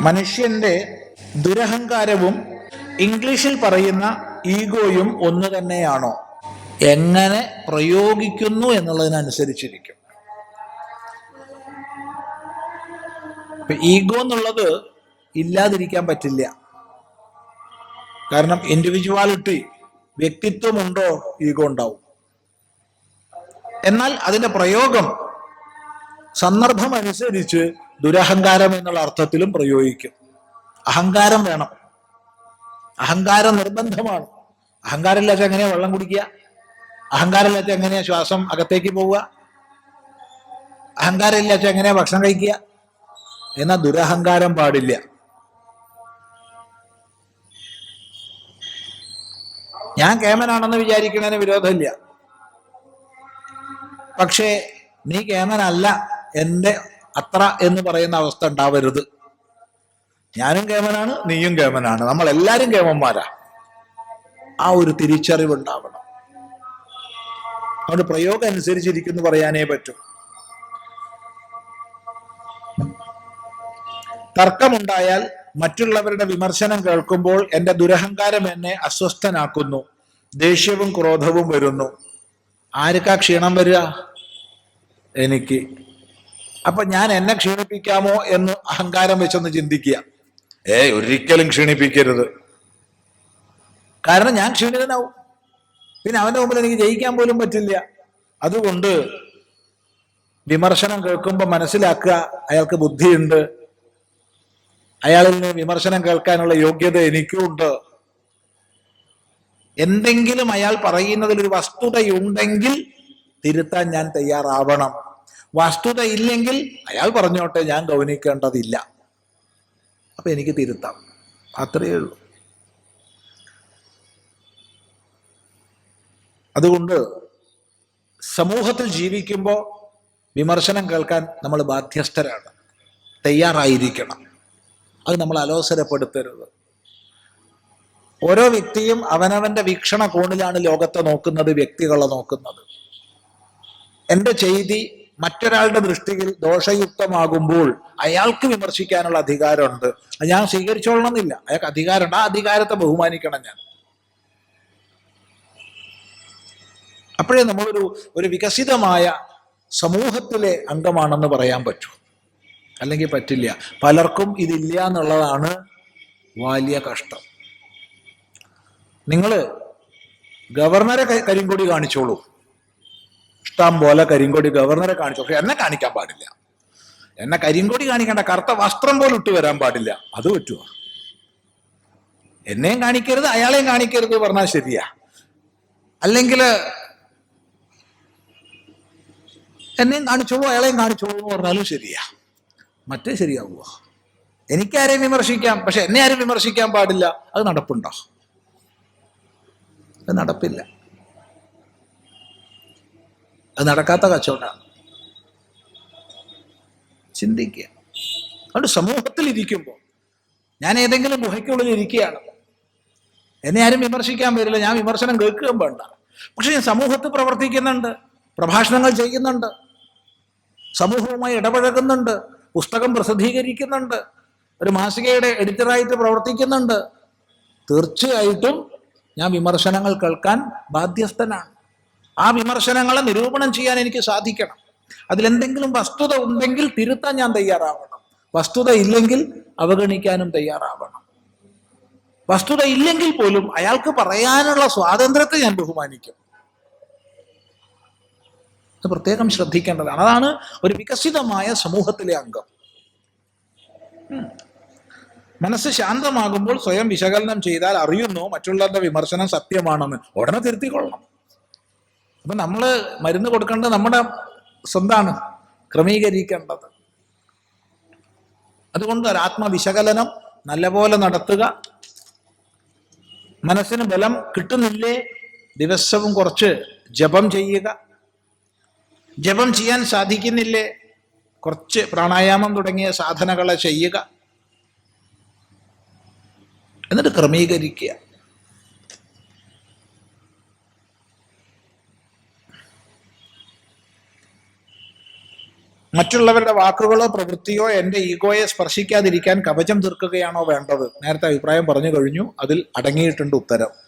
മനുഷ്യന്റെ ദുരഹങ്കാരവും ഇംഗ്ലീഷിൽ പറയുന്ന ഈഗോയും ഒന്ന് തന്നെയാണോ? എങ്ങനെ പ്രയോഗിക്കുന്നു എന്നുള്ളതിനനുസരിച്ചിരിക്കും. ഈഗോ എന്നുള്ളത് ഇല്ലാതിരിക്കാൻ പറ്റില്ല. കാരണം ഇൻഡിവിജ്വാലിറ്റി വ്യക്തിത്വമുണ്ടോ ഈഗോ ഉണ്ടാവും. എന്നാൽ അതിന്റെ പ്രയോഗം സന്ദർഭം അനുസരിച്ച് ദുരഹങ്കാരം എന്നുള്ള അർത്ഥത്തിലും പ്രയോഗിക്കും. അഹങ്കാരം വേണം. അഹങ്കാരം നിർബന്ധമാണ്. അഹങ്കാരം ഇല്ലാത്ത എങ്ങനെയാ വെള്ളം കുടിക്കുക? അഹങ്കാരം ഇല്ലാത്ത എങ്ങനെയാ ശ്വാസം അകത്തേക്ക് പോവുക? അഹങ്കാരം ഇല്ലാത്ത എങ്ങനെയാ ഭക്ഷണം കഴിക്കുക? എന്നാൽ ദുരഹങ്കാരം പാടില്ല. ഞാൻ കേമനാണെന്ന് വിചാരിക്കുന്നതിന് വിരോധമില്ല. പക്ഷേ നീ കേമനല്ല. എന്റെ അത്ര എന്ന് പറയുന്ന അവസ്ഥ ഉണ്ടാവരുത്. ഞാനും കേമനാണ് നീയും കേമനാണ്. നമ്മൾ എല്ലാവരും കേമന്മാരാ. ആ ഒരു തിരിച്ചറിവ് ഉണ്ടാവണം അതുകൊണ്ട് പ്രയോഗം അനുസരിച്ചിരിക്കുന്നു പറയാനേ പറ്റും. തർക്കമുണ്ടായാൽ മറ്റുള്ളവരുടെ വിമർശനം കേൾക്കുമ്പോൾ എന്റെ ദുരഹങ്കാരം എന്നെ അസ്വസ്ഥനാക്കുന്നു. ദേഷ്യവും ക്രോധവും വരുന്നു. ആർക്കാ ക്ഷീണം വരിക? എനിക്ക്. അപ്പൊ ഞാൻ എന്നെ ക്ഷീണിപ്പിക്കാമോ എന്ന് അഹങ്കാരം വെച്ചൊന്ന് ചിന്തിക്കുക. ഏ ഒരിക്കലും ക്ഷീണിപ്പിക്കരുത്. കാരണം ഞാൻ ക്ഷീണിതനാവും. പിന്നെ അവന്റെ മുമ്പിൽ എനിക്ക് ജയിക്കാൻ പോലും പറ്റില്ല. അതുകൊണ്ട് വിമർശനം കേൾക്കുമ്പോൾ മനസ്സിലാക്കുക അയാൾക്ക് ബുദ്ധിയുണ്ട്. അയാളിൽ നിന്ന് വിമർശനം കേൾക്കാനുള്ള യോഗ്യത എനിക്കും ഉണ്ട് എന്തെങ്കിലും അയാൾ പറയുന്നതിൽ ഒരു വസ്തുതയുണ്ടെങ്കിൽ തിരുത്താൻ ഞാൻ തയ്യാറാവണം. വസ്തുത ഇല്ലെങ്കിൽ അയാൾ പറഞ്ഞോട്ടെ ഞാൻ ഗൗനിക്കേണ്ടതില്ല. അപ്പൊ എനിക്ക് തിരുത്താം. അത്രയേ ഉള്ളൂ. അതുകൊണ്ട് സമൂഹത്തിൽ ജീവിക്കുമ്പോൾ വിമർശനം കേൾക്കാൻ നമ്മൾ ബാധ്യസ്ഥരാണ്. തയ്യാറായിരിക്കണം. അത് നമ്മൾ അലോസരപ്പെടുത്തരുത്. ഓരോ വ്യക്തിയും അവനവന്റെ വീക്ഷണ കോണിലാണ് ലോകത്തെ നോക്കുന്നത് വ്യക്തികളെ നോക്കുന്നത്. എന്റെ ചെയ്തി മറ്റൊരാളുടെ ദൃഷ്ടിയിൽ ദോഷയുക്തമാകുമ്പോൾ അയാൾക്ക് വിമർശിക്കാനുള്ള അധികാരമുണ്ട്. ഞാൻ സ്വീകരിച്ചോളണമെന്നില്ല. അയാൾക്ക് അധികാരമുണ്ട്. ആ അധികാരത്തെ ബഹുമാനിക്കണം ഞാൻ. അപ്പോഴേ നമ്മളൊരു ഒരു വികസിതമായ സമൂഹത്തിലെ അംഗമാണെന്ന് പറയാൻ പറ്റൂ. അല്ലെങ്കിൽ പറ്റില്ല. പലർക്കും ഇതില്ല എന്നുള്ളതാണ് വലിയ കഷ്ടം. നിങ്ങൾ ഗവർണറെ കരിങ്കൊടി കാണിച്ചോളൂ. ഇഷ്ടം പോലെ കരിങ്കൊടി ഗവർണറെ കാണിച്ചു. എന്നെ കാണിക്കാൻ പാടില്ല. എന്നെ കരിങ്കൊടി കാണിക്കേണ്ട കറുത്ത വസ്ത്രം പോലും ഇട്ട് വരാൻ പാടില്ല. അത് പറ്റുമോ എന്നെയും കാണിക്കരുത് അയാളെയും കാണിക്കരുത് പറഞ്ഞാൽ ശരിയാ. അല്ലെങ്കിൽ എന്നെയും കാണിച്ചോളൂ അയാളെയും കാണിച്ചോളൂ എന്ന് പറഞ്ഞാലും ശരിയാ. മറ്റേ ശരിയാവുക എനിക്കാരെയും വിമർശിക്കാം പക്ഷെ എന്നെ ആരും വിമർശിക്കാൻ പാടില്ല. അത് നടപ്പുണ്ടോ? അത് നടപ്പില്ല. അത് നടക്കാത്ത കച്ചവടമാണ് ചിന്തിക്കുക. അതുകൊണ്ട് സമൂഹത്തിൽ ഇരിക്കുമ്പോൾ ഞാൻ ഏതെങ്കിലും ഗുഹയ്ക്കുള്ളിൽ ഇരിക്കുകയാണ്. എന്നെ ആരും വിമർശിക്കാൻ വരില്ല. ഞാൻ വിമർശനം കേൾക്കുകയും വേണ്ട. പക്ഷെ ഞാൻ സമൂഹത്തിൽ പ്രവർത്തിക്കുന്നുണ്ട്. പ്രഭാഷണങ്ങൾ ചെയ്യുന്നുണ്ട്. സമൂഹവുമായി ഇടപഴകുന്നുണ്ട്. പുസ്തകം പ്രസിദ്ധീകരിക്കുന്നുണ്ട്. ഒരു മാസികയുടെ എഡിറ്ററായിട്ട് പ്രവർത്തിക്കുന്നുണ്ട്. തീർച്ചയായിട്ടും ഞാൻ വിമർശനങ്ങൾ കേൾക്കാൻ ബാധ്യസ്ഥനാണ്. ആ വിമർശനങ്ങളെ നിരൂപണം ചെയ്യാൻ എനിക്ക് സാധിക്കണം. അതിലെന്തെങ്കിലും വസ്തുത ഉണ്ടെങ്കിൽ തിരുത്താൻ ഞാൻ തയ്യാറാവണം. വസ്തുത ഇല്ലെങ്കിൽ അവഗണിക്കാനും തയ്യാറാവണം. വസ്തുത ഇല്ലെങ്കിൽ പോലും അയാൾക്ക് പറയാനുള്ള സ്വാതന്ത്ര്യത്തെ ഞാൻ ബഹുമാനിക്കും. പ്രത്യേകം ശ്രദ്ധിക്കേണ്ടതാണ്. അതാണ് ഒരു വികസിതമായ സമൂഹത്തിലെ അംഗം. മനസ്സ് ശാന്തമാകുമ്പോൾ സ്വയം വിശകലനം ചെയ്താൽ അറിയുന്നു മറ്റുള്ളവരുടെ വിമർശനം സത്യമാണെന്ന്. ഉടനെ തിരുത്തിക്കൊള്ളണം. അപ്പൊ നമ്മൾ മരുന്ന് കൊടുക്കേണ്ടത് നമ്മുടെ സ്വന്താണ് ക്രമീകരിക്കേണ്ടത്. അതുകൊണ്ട് ആത്മവിശകലനം നല്ലപോലെ നടത്തുക. മനസ്സിന് ബലം കിട്ടുന്നില്ലേ? ദിവസവും കുറച്ച് ജപം ചെയ്യുക. ജപം ചെയ്യാൻ സാധിക്കുന്നില്ലേ? കുറച്ച് പ്രാണായാമം തുടങ്ങിയ സാധനകളെ ചെയ്യുക. എന്നിട്ട് ക്രമീകരിക്കുക. മറ്റുള്ളവരുടെ വാക്കുകളോ പ്രവൃത്തിയോ എന്റെ ഈഗോയെ സ്പർശിക്കാതിരിക്കാൻ കവചം തീർക്കുകയാണോ വേണ്ടത്? നേരത്തെ അഭിപ്രായം പറഞ്ഞു കഴിഞ്ഞു. അതിൽ അടങ്ങിയിട്ടുണ്ട് ഉത്തരം.